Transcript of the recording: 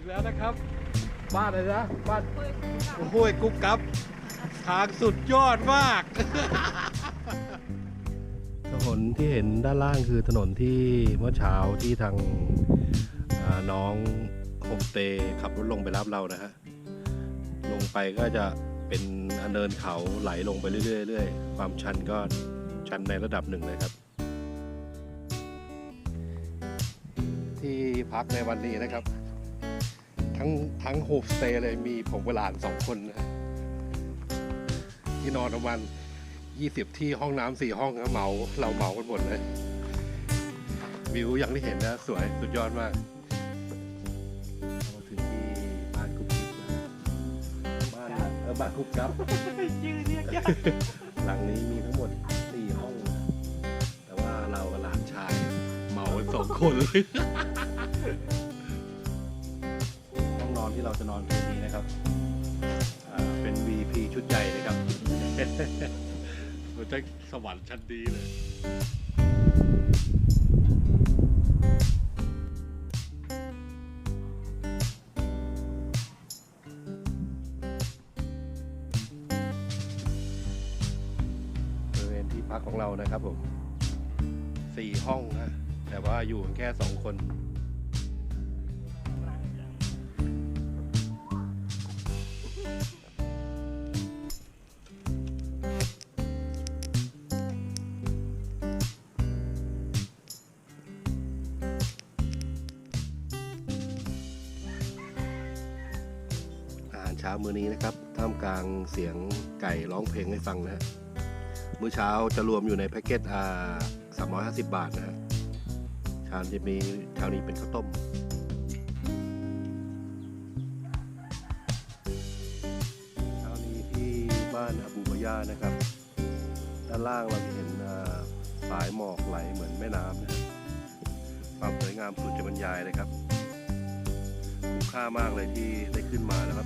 งแล้วนะครับ บ้านอะไรนะบ้านห้วยกุ๊กกับทางสุดยอดมาก ถนนที่เห็นด้านล่างคือถนนที่เมื่อเช้าที่ทางอ่าน้องโฮมสเตย์ขับรถลงไปรับเรานะฮะลงไปก็จะเป็นเนินเขาไหลลงไปเรื่อยๆเรื่อยๆความชันก็ชันในระดับหนึ่งเลยครับ ที่พักในวันนี้นะครับ ทั้งทั้งโฮมสเตย์เลยมีผมกับหลานสองคนนะฮะที่นอนประมาณยี่สิบที่ห้องน้ำสี่ห้องนะเหมาเราเหมากันหมดเลย วิวอย่างที่เห็นนะ สวยสุดยอดมากมาถึงที่บ้านกุ๊กกิ๊บนะบ้านเออบ้านกุ๊กกับชื่อเรียกยากหลังนี้มีทั้งหมดสี่ห้องนะแต่ว่าเรากับหลานชาย เหมากันสองคนเลยห้องนอน ที่เราจะนอนคืนนี้นะครับเป็น VP ชุดใหญ่เลยครับมันจะสวรรค์ชั้นดีเลยบริเวณที่พักของเรานะครับผมสี่ห้องนะแต่ว่าอยู่แค่สองคน เช้ามื้อนี้นะครับ ท่ามกลางเสียงไก่ร้องเพลงให้ฟังนะฮะมื้อเช้าจะรวมอยู่ในแพ็กเกจอ่าสามร้อยห้าสิบบาทนะฮะชามจะมีชามนี้เป็นข้าวต้มเช้านี้ที่บ้านอบูบายานะครับ ด้านล่างเราจะเห็นสายหมอกไหลเหมือนแม่น้ำนะฮะความสวยงามสุดจะบรรยายเลยครับ คุ้มค่ามากเลยที่ได้ขึ้นมาแล้วก็